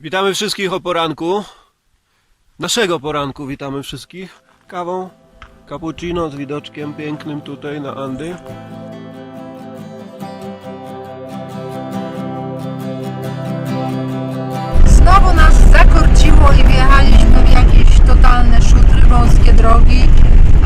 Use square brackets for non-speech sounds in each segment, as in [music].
Witamy wszystkich o poranku. Naszego poranku witamy wszystkich. Kawą, cappuccino z widoczkiem pięknym tutaj na Andy. Znowu nas zakorciło i wjechaliśmy w jakieś totalne szutry, wąskie drogi,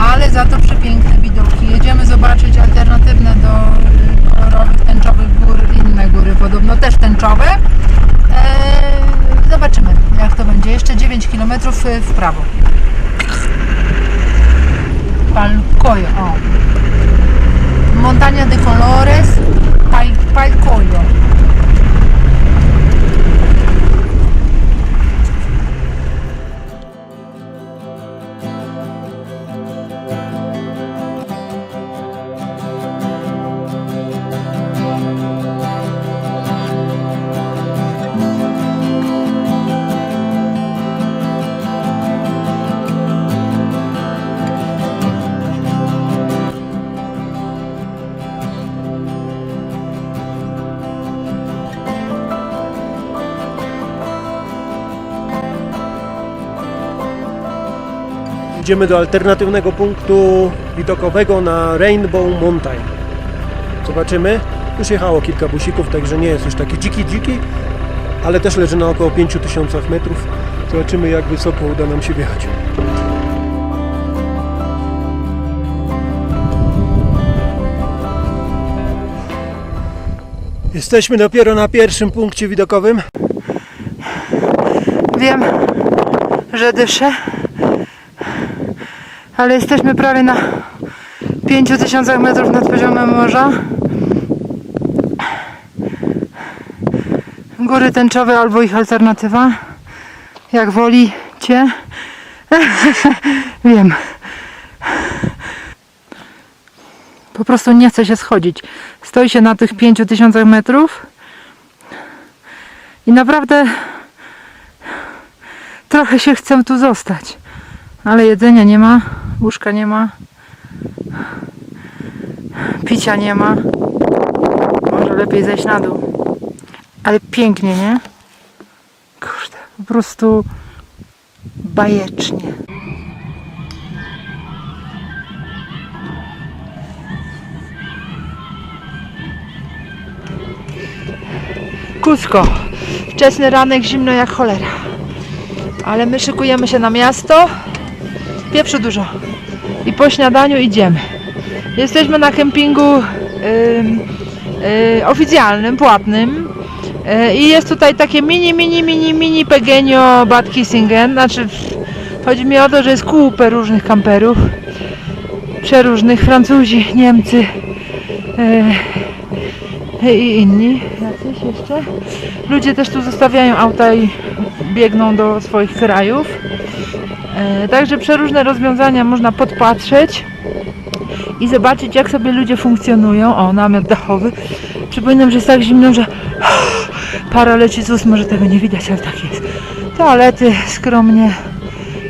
ale za to przepiękne widoki. Jedziemy zobaczyć alternatywne do y, kolorowych, tęczowych gór inne góry, podobno też tęczowe. Eee, zobaczymy jak to będzie. Jeszcze 9 km w prawo. Palcoyo, o. Montaña de Colores, Pal- Palcoyo. Idziemy do alternatywnego punktu widokowego na Rainbow Mountain. Zobaczymy. Już jechało kilka busików, także nie jest już taki dziki dziki, ale też leży na około 5000 metrów. Zobaczymy jak wysoko uda nam się wjechać. Jesteśmy dopiero na pierwszym punkcie widokowym. Wiem, że dyszę, ale jesteśmy prawie na 5000 metrów nad poziomem morza. Góry tęczowe albo ich alternatywa. Jak wolicie. [laughs] Wiem. Po prostu nie chce się schodzić. Stoi się na tych 5000 metrów i naprawdę trochę się chcę tu zostać. Ale jedzenia nie ma, łóżka nie ma, picia nie ma. Może lepiej zejść na dół. Ale pięknie, nie? Kurde, po prostu bajecznie. Kusko. Wczesny ranek, zimno jak cholera. Ale my szykujemy się na miasto. Pieprzu dużo. I po śniadaniu idziemy. Jesteśmy na kempingu y, oficjalnym, płatnym. Y, I jest tutaj takie mini, mini, mini, mini Pegenio Bad Kissingen. Znaczy, chodzi mi o to, że jest kupę różnych kamperów. Przeróżnych. Francuzi, Niemcy y, i inni. Jacyś jeszcze. Ludzie też tu zostawiają auta i biegną do swoich krajów. E, Także przeróżne rozwiązania można podpatrzeć i zobaczyć jak sobie ludzie funkcjonują. O, namiot dachowy. Przypominam, że jest tak zimno, że [gasps] para leci z ust, może tego nie widać, ale tak jest. Toalety skromnie.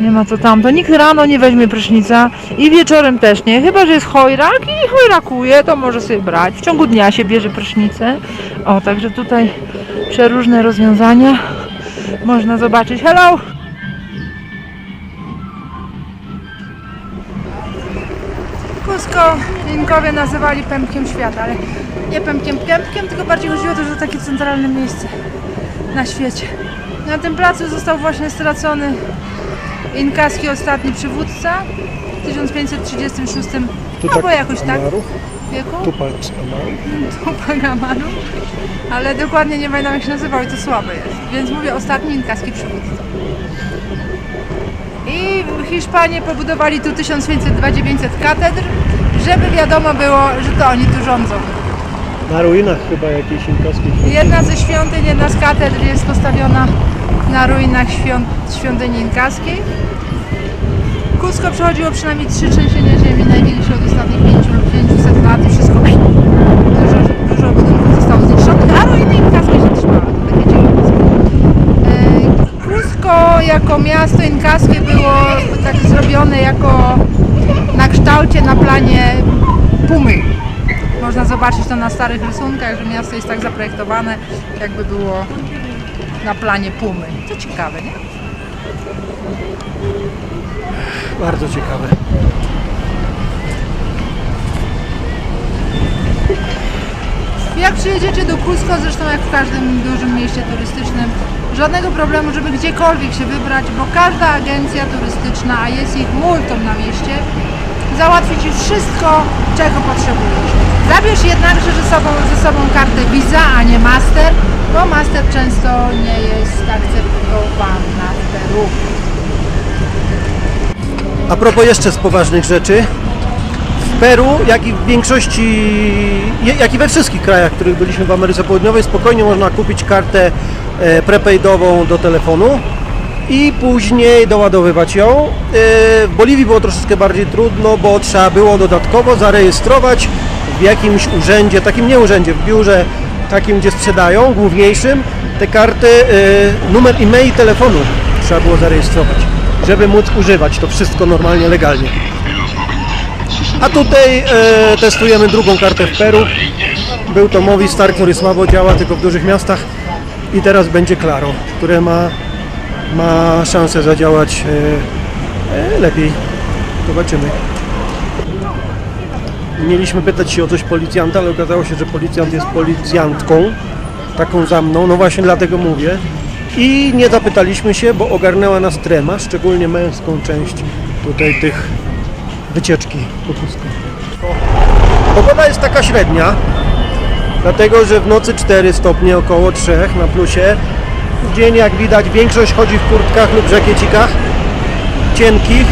Nie ma co tamto. Nikt rano nie weźmie prysznica i wieczorem też nie. Chyba, że jest chojrak i chojrakuje, to może sobie brać. W ciągu dnia się bierze prysznicę. O, także tutaj przeróżne rozwiązania można zobaczyć. Hello! Kusko Inkowie nazywali pępkiem świata, ale nie pępkiem pępkiem, tylko bardziej chodziło o to, że to takie centralne miejsce na świecie. Na tym placu został właśnie stracony inkaski ostatni przywódca w 1536 albo jakoś tak wieku. Tupac Amaru. [laughs] Tupac Amaru. Ale dokładnie nie pamiętam jak się nazywał i to słabe jest. Więc mówię ostatni inkaski przywódca. I Hiszpanie pobudowali tu 1500-900 katedr, żeby wiadomo było, że to oni tu rządzą. Na ruinach chyba jakiejś inkowskiej. Jedna ze świątyń, jedna z katedr jest postawiona na ruinach świąt, świątyni inkaskiej. Cusco przechodziło przynajmniej trzy trzęsienia ziemi, największe od ostatnich 5 lub 500 lat i wszystko dużo, dużo budynków zostało zniszczonych, a ruiny inkaskie się trzymały. To takie ciekawostki. E, Jako miasto inkaskie było tak zrobione jako na kształcie, na planie pumy. Można zobaczyć to na starych rysunkach, że miasto jest tak zaprojektowane, jakby było na planie Pumy. To ciekawe, nie? Bardzo ciekawe. Jak przyjedziecie do Cusco, zresztą jak w każdym dużym mieście turystycznym, żadnego problemu, żeby gdziekolwiek się wybrać, bo każda agencja turystyczna, a jest ich multum na mieście, załatwi Ci wszystko, czego potrzebujesz. Zabierz jednakże ze sobą, ze sobą kartę Visa, a nie Master, bo Master często nie jest akceptowany w Peru. A propos jeszcze z poważnych rzeczy. W Peru, jak i w większości, jak i we wszystkich krajach, w których byliśmy w Ameryce Południowej, spokojnie można kupić kartę prepaidową do telefonu i później doładowywać ją. E, W Boliwii było troszeczkę bardziej trudno, bo trzeba było dodatkowo zarejestrować w jakimś urzędzie, takim nie urzędzie, w biurze takim, gdzie sprzedają, główniejszym, te karty, e, numer e-mail telefonu trzeba było zarejestrować, żeby móc używać to wszystko normalnie, legalnie. A tutaj e, testujemy drugą kartę w Peru. Był to Movistar, który słabo działa tylko w dużych miastach i teraz będzie Claro, które ma, ma szansę zadziałać e, e, lepiej. Zobaczymy. Mieliśmy pytać się o coś policjanta, ale okazało się, że policjant jest policjantką, taką za mną, no właśnie dlatego mówię. I nie zapytaliśmy się, bo ogarnęła nas trema, szczególnie męską część tutaj tych wycieczki po. Pogoda jest taka średnia, dlatego że w nocy 4 stopnie, około 3 na plusie. W dzień jak widać większość chodzi w kurtkach lub żakiecikach cienkich,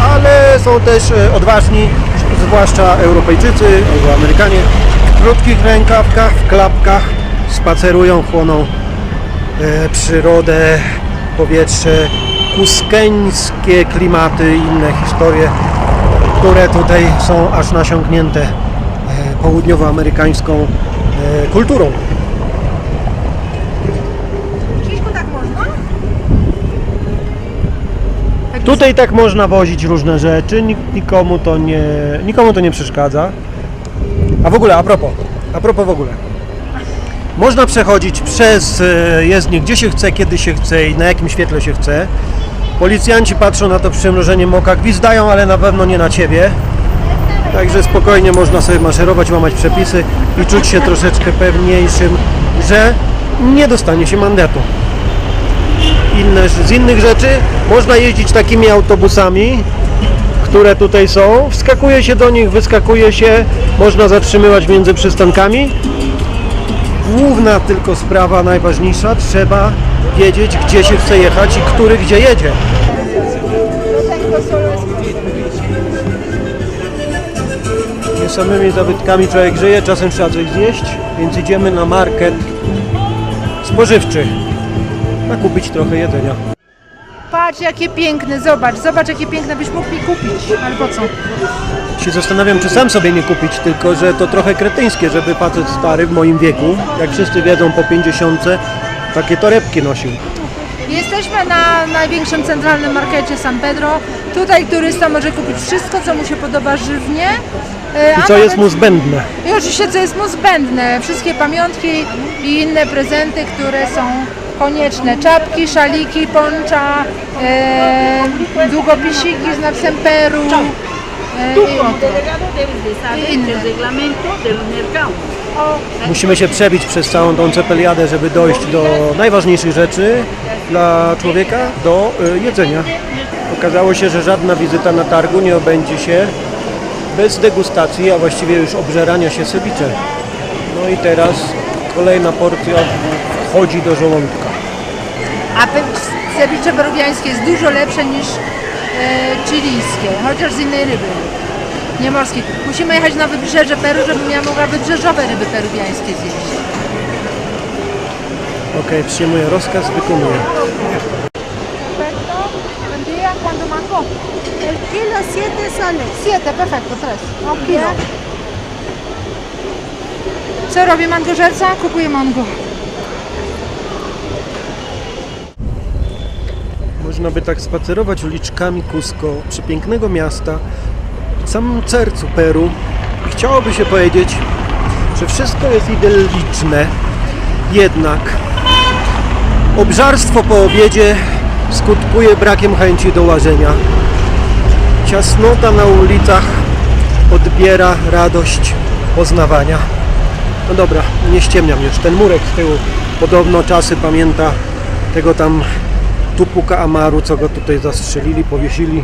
ale są też e, odważni, zwłaszcza Europejczycy albo Amerykanie, w krótkich rękawkach, w klapkach spacerują, chłoną e, przyrodę, powietrze, kuskeńskie klimaty i inne historie, które tutaj są aż nasiągnięte e, południowoamerykańską kulturą. Krzyśku, tak można? Tutaj tak można wozić różne rzeczy, nik- nikomu to nie, nikomu to nie przeszkadza. A w ogóle, a propos, a propos w ogóle. Można przechodzić przez e, jezdnię gdzie się chce, kiedy się chce i na jakim świetle się chce. Policjanci patrzą na to przymrużeniem oka, gwizdają, ale na pewno nie na Ciebie. Także spokojnie można sobie maszerować, łamać przepisy i czuć się troszeczkę pewniejszym, że nie dostanie się mandatu inne, z innych rzeczy można jeździć takimi autobusami, które tutaj są. Wskakuje się do nich, wyskakuje się, można zatrzymywać między przystankami. Główna tylko sprawa, najważniejsza, trzeba wiedzieć, gdzie się chce jechać i który gdzie jedzie. Nie samymi zabytkami człowiek żyje, czasem trzeba coś zjeść, więc idziemy na market spożywczy, a kupić trochę jedzenia. Patrz jakie piękne, zobacz, zobacz jakie piękne byś mógł mi kupić. Ale po co? się zastanawiam, czy sam sobie nie kupić, tylko że to trochę kretyńskie, żeby facet stary w moim wieku, jak wszyscy wiedzą po 50, takie torebki nosił. Jesteśmy na największym centralnym markecie San Pedro. Tutaj turysta może kupić wszystko, co mu się podoba żywnie. e, I co jest mu zbędne. I oczywiście co jest mu zbędne. Wszystkie pamiątki i inne prezenty, które są konieczne. Czapki, szaliki, poncza, e, długopisiki z napisem Peru. E, i saber Inne. Musimy się przebić przez całą tą cepeliadę, żeby dojść do najważniejszych rzeczy dla człowieka, do y, jedzenia. Okazało się, że żadna wizyta na targu nie obędzie się bez degustacji, a właściwie już obżerania się ceviche. No i teraz kolejna porcja wchodzi do żołądka. A ceviche peruwiańskie jest dużo lepsze niż e, chilijskie, chociaż z innej ryby. Nie morskiej. Musimy jechać na wybrzeże Peru, żebym ja mogła wybrzeżowe ryby peruwiańskie zjeść. Okej, przyjmuję rozkaz, wykonuję. Perfecto. Buen día. ¿Cuánto mango? El kilo 7 soles. Siete, perfecto, tres. Un kilo. Co robi mangożerca? Kupuje mango. Można by tak spacerować uliczkami Cusco, przepięknego miasta, w samym sercu Peru. I chciałoby się powiedzieć, że wszystko jest idylliczne, jednak Obżarstwo po obiedzie skutkuje brakiem chęci do łażenia. Ciasnota na ulicach odbiera radość poznawania. No dobra, nie ściemniam już. Ten murek z tyłu podobno czasy pamięta tego tam Tupuka Amaru, co go tutaj zastrzelili, powiesili,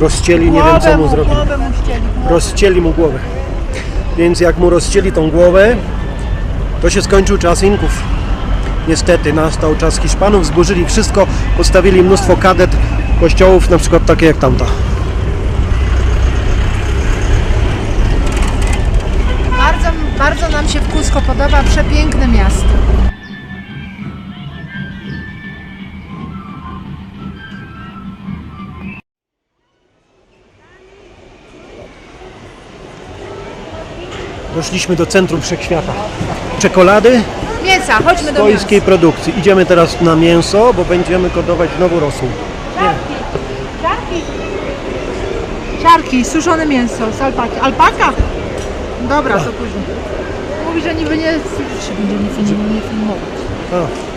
rozcięli, nie wiem co mu zrobili. Rozcięli mu głowę. Więc jak mu rozcięli tą głowę, to się skończył czas Inków. Niestety nastał czas Hiszpanów, zburzyli wszystko, postawili mnóstwo kadet kościołów, na przykład takie jak tamta. Bardzo, bardzo nam się w Cusco podoba, przepiękne miasto. Doszliśmy do centrum wszechświata. Czekolady Mięsa, chodźmy do swojskiej produkcji. Idziemy teraz na mięso, bo będziemy kodować znowu rosół. Siarki, suszone mięso z alpaki. Alpaka? Dobra, to później. Mówi, że niby nie, się będzie nie, film, nie filmować. A,